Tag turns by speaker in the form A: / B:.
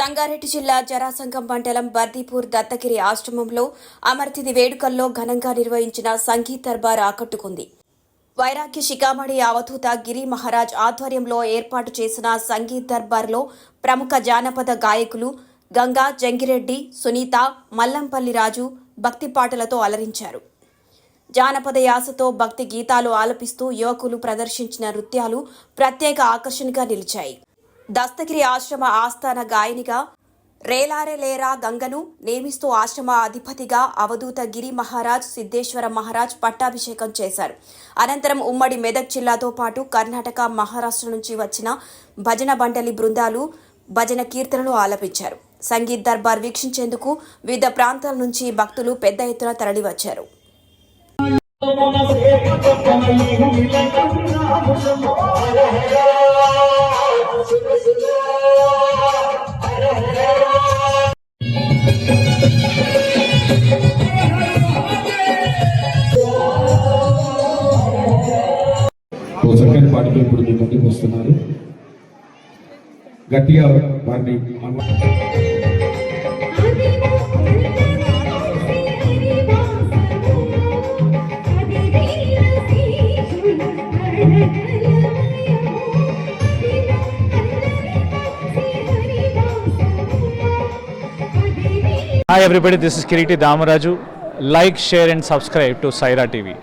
A: సంగారెడ్డి జిల్లా జరాసంగం మండలం బర్దీపూర్ దత్తగిరి ఆశ్రమంలో అమర్తిది వేడుకల్లో ఘనంగా నిర్వహించిన సంగీత్ దర్బార్ ఆకట్టుకుంది. వైరాగ్య శిఖామణి అవధూత గిరి మహారాజ్ ఆధ్వర్యంలో ఏర్పాటు చేసిన సంగీత్ దర్బార్లో ప్రముఖ జానపద గాయకులు గంగా జంగిరెడ్డి సునీత మల్లంపల్లి రాజు భక్తి పాటలతో అలరించారు. జానపద యాసతో భక్తి గీతాలు ఆలపిస్తూ యువకులు ప్రదర్శించిన నృత్యాలు ప్రత్యేక ఆకర్షణగా నిలిచాయి. దస్తగిరి ఆశ్రమ ఆస్థాన గాయనిగా రేలారెలేరా గంగను నియమిస్తూ ఆశ్రమ అధిపతిగా అవధూత గిరి మహారాజ్ సిద్ధేశ్వర మహారాజ్ పట్టాభిషేకం చేశారు అనంతరం ఉమ్మడి మెదక్ జిల్లాతో పాటు కర్ణాటక మహారాష్ట్ర నుంచి వచ్చిన భజన బండలి బృందాలు భజన కీర్తనలు ఆలపించారు సంగీత్ దర్బార్ వీక్షించేందుకు వివిధ ప్రాంతాల నుంచి భక్తులు పెద్ద ఎత్తున తరలివచ్చారు
B: ఓ చక్కని పాటతో ఇప్పుడు మీ ముందుకు వస్తున్నారు గట్టిగా వారిని
C: Hi everybody, this is Kiriti Damaraju. Like, share and subscribe to Saira TV.